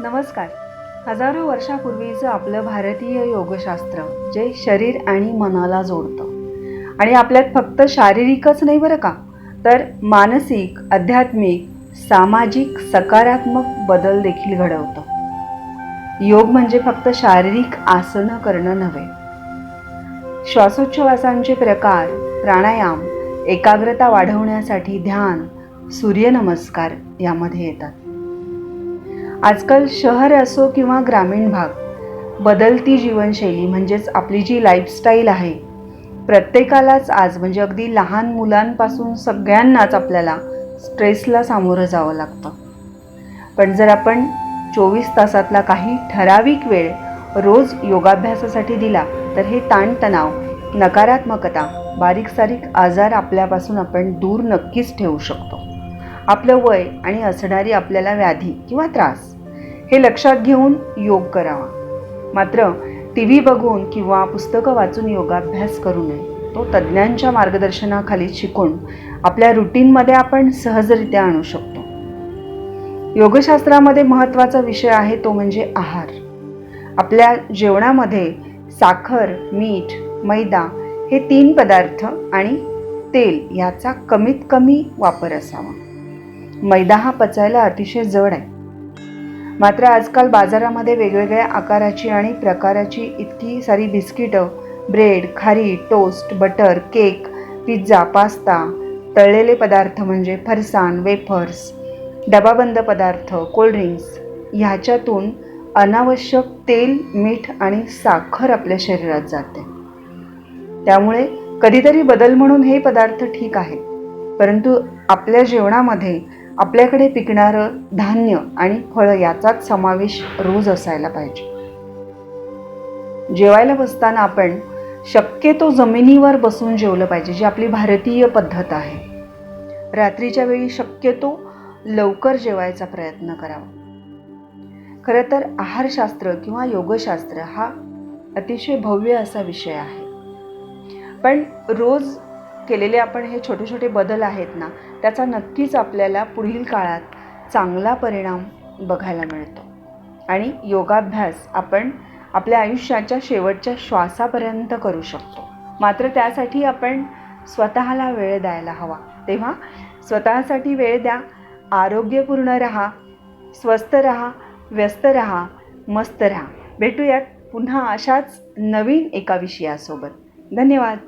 नमस्कार. हजारो वर्षापूर्वीचं आपलं भारतीय योगशास्त्र जे शरीर आणि मनाला जोडतं. आणि आपल्यात फक्त शारीरिकच नाही बरं का? तर मानसिक आध्यात्मिक सामाजिक सकारात्मक बदल देखील घडवतं. योग म्हणजे फक्त शारीरिक आसनं करणं नव्हे. श्वासोच्छवासांचे प्रकार प्राणायाम एकाग्रता वाढवण्यासाठी ध्यान सूर्यनमस्कार यामध्ये येतात. आजकाल शहर असो किंवा ग्रामीण भाग बदलती जीवनशैली म्हणजेच आपली जी लाईफस्टाईल आहे प्रत्येकालाच आज म्हणजे अगदी लहान मुलांपासून सगळ्यांनाच आपल्याला स्ट्रेसला सामोरं जावं लागतं. पण जर आपण चोवीस तासातला काही ठराविक वेळ रोज योगाभ्यासासाठी दिला तर हे ताणतणाव नकारात्मकता बारीक सारीक आजार आपल्यापासून आपण दूर नक्कीच ठेवू शकतो. आपलं वय आणि असणारी आपल्याला व्याधी किंवा त्रास. हे लक्षात घेऊन योग करावा. मात्र टी व्ही बघून किंवा पुस्तकं वाचून योगाभ्यास करू नये. तो तज्ज्ञांच्या मार्गदर्शनाखाली शिकून आपल्या रुटीनमध्ये आपण सहजरित्या आणू शकतो. योगशास्त्रामध्ये महत्त्वाचा विषय आहे तो म्हणजे आहार. आपल्या जेवणामध्ये साखर मीठ मैदा हे तीन पदार्थ आणि तेल याचा कमीत कमी वापर असावा. मैदा हा पचायला अतिशय जड आहे. मात्र आजकाल बाजारामध्ये वेगवेगळ्या आकाराची आणि प्रकाराची इतकी सारी बिस्किटं ब्रेड खारी toast butter cake pizza pasta तळलेले पदार्थ म्हणजे फरसाण वेफर्स डबाबंद पदार्थ कोल्ड्रिंक्स ह्याच्यातून अनावश्यक तेल मीठ आणि साखर आपल्या शरीरात जाते. त्यामुळे कधीतरी बदल म्हणून हे पदार्थ ठीक आहेत परंतु आपल्या जेवणामध्ये आपल्याकडे पिकणारं धान्य आणि फळं याचाच समावेश रोज असायला पाहिजे. जेवायला बसताना आपण शक्यतो जमिनीवर बसून जेवलं पाहिजे जी आपली भारतीय पद्धत आहे. रात्रीच्या वेळी शक्यतो लवकर जेवायचा प्रयत्न करावा. खरं तर आहारशास्त्र किंवा योगशास्त्र हा अतिशय भव्य असा विषय आहे. पण रोज केलेले आपण हे छोटे छोटे बदल आहेत ना त्याचा नक्कीच आपल्याला पुढील काळात चांगला परिणाम बघायला मिळतो. आणि योगाभ्यास आपण आपल्या आयुष्याच्या शेवटच्या श्वासापर्यंत करू शकतो. मात्र त्यासाठी आपण स्वतःला वेळ द्यायला हवा. तेव्हा स्वतःसाठी वेळ द्या आरोग्यपूर्ण रहा स्वस्त रहा व्यस्त रहा मस्त रहा. भेटूयात पुन्हा अशाच नवीन एका विषयासोबत. धन्यवाद.